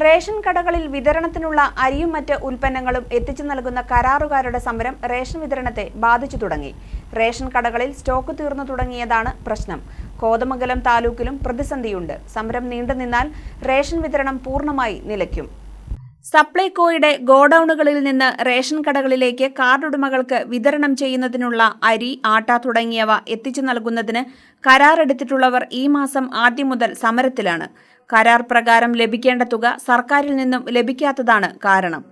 Ration കടകളിൽ വിതരണത്തിനുള്ള അരിയും മറ്റ് ഉൽപ്പന്നങ്ങളും എത്തിച്ചു നൽകുന്ന കരാറുകാരുടെ സമരം റേഷൻ വിതരണത്തെ ബാധിച്ചു തുടങ്ങി. റേഷൻ കടകളിൽ സ്റ്റോക്ക് തീർന്നു തുടങ്ങിയതാണ് പ്രശ്നം. കോതമംഗലം താലൂക്കിലും പ്രതിസന്ധിയുണ്ട്. സമരം നീണ്ടുനിന്നാൽ റേഷൻ വിതരണം പൂർണമായി നിലയ്ക്കും. സപ്ലൈകോയുടെ ഗോഡൌണുകളിൽ നിന്ന് റേഷൻ കടകളിലേക്ക് കാർഡുടമകൾക്ക് വിതരണം ചെയ്യുന്നതിനുള്ള അരി ആട്ട തുടങ്ങിയവ എത്തിച്ചു നൽകുന്നതിന് കരാറെടുത്തിട്ടുള്ളവർ ഈ മാസം ആദ്യം മുതൽ സമരത്തിലാണ്. കരാർ പ്രകാരം ലഭിക്കേണ്ട തുക സർക്കാരിൽ നിന്നും ലഭിക്കാത്തതാണ് കാരണം.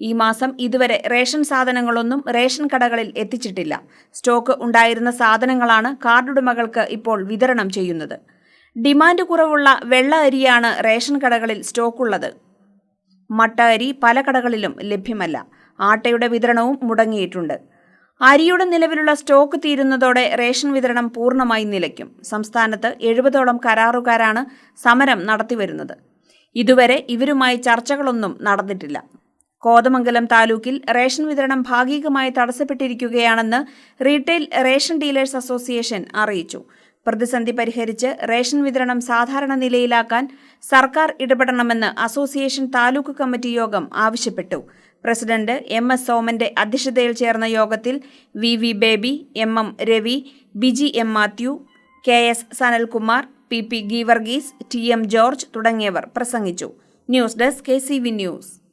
ഈ മാസം ഇതുവരെ റേഷൻ സാധനങ്ങളൊന്നും റേഷൻ കടകളിൽ എത്തിച്ചിട്ടില്ല. സ്റ്റോക്ക് ഉണ്ടായിരുന്ന സാധനങ്ങളാണ് കാർഡുടമകൾക്ക് ഇപ്പോൾ വിതരണം ചെയ്യുന്നത്. ഡിമാൻഡ് കുറവുള്ള വെള്ള അരിയാണ് റേഷൻ കടകളിൽ സ്റ്റോക്കുള്ളത്. മട്ട അരി പല കടകളിലും ലഭ്യമല്ല. ആട്ടയുടെ വിതരണവും മുടങ്ങിയിട്ടുണ്ട്. അരിയുടെ നിലവിലുള്ള സ്റ്റോക്ക് തീരുന്നതോടെ റേഷൻ വിതരണം പൂർണമായി നിലയ്ക്കും. സംസ്ഥാനത്ത് എഴുപതോളം കരാറുകാരാണ് സമരം നടത്തിവരുന്നത്. ഇതുവരെ ഇവരുമായി ചർച്ചകളൊന്നും നടന്നിട്ടില്ല. കോതമംഗലം താലൂക്കിൽ റേഷൻ വിതരണം ഭാഗികമായി തടസ്സപ്പെട്ടിരിക്കുകയാണെന്ന് റീറ്റെയിൽ റേഷൻ ഡീലേഴ്സ് അസോസിയേഷൻ അറിയിച്ചു. പ്രതിസന്ധി പരിഹരിച്ച് റേഷൻ വിതരണം സാധാരണ നിലയിലാക്കാൻ സർക്കാർ ഇടപെടണമെന്ന് അസോസിയേഷൻ താലൂക്ക് കമ്മിറ്റി യോഗം ആവശ്യപ്പെട്ടു. പ്രസിഡന്റ് എം എസ് സോമന്റെ അധ്യക്ഷതയിൽ ചേർന്ന യോഗത്തിൽ V V Baby M M Ravi Biji M Mathew K S Sanalkumar P P Geevarghese T M George തുടങ്ങിയവർ പ്രസംഗിച്ചു. News desk K C V news.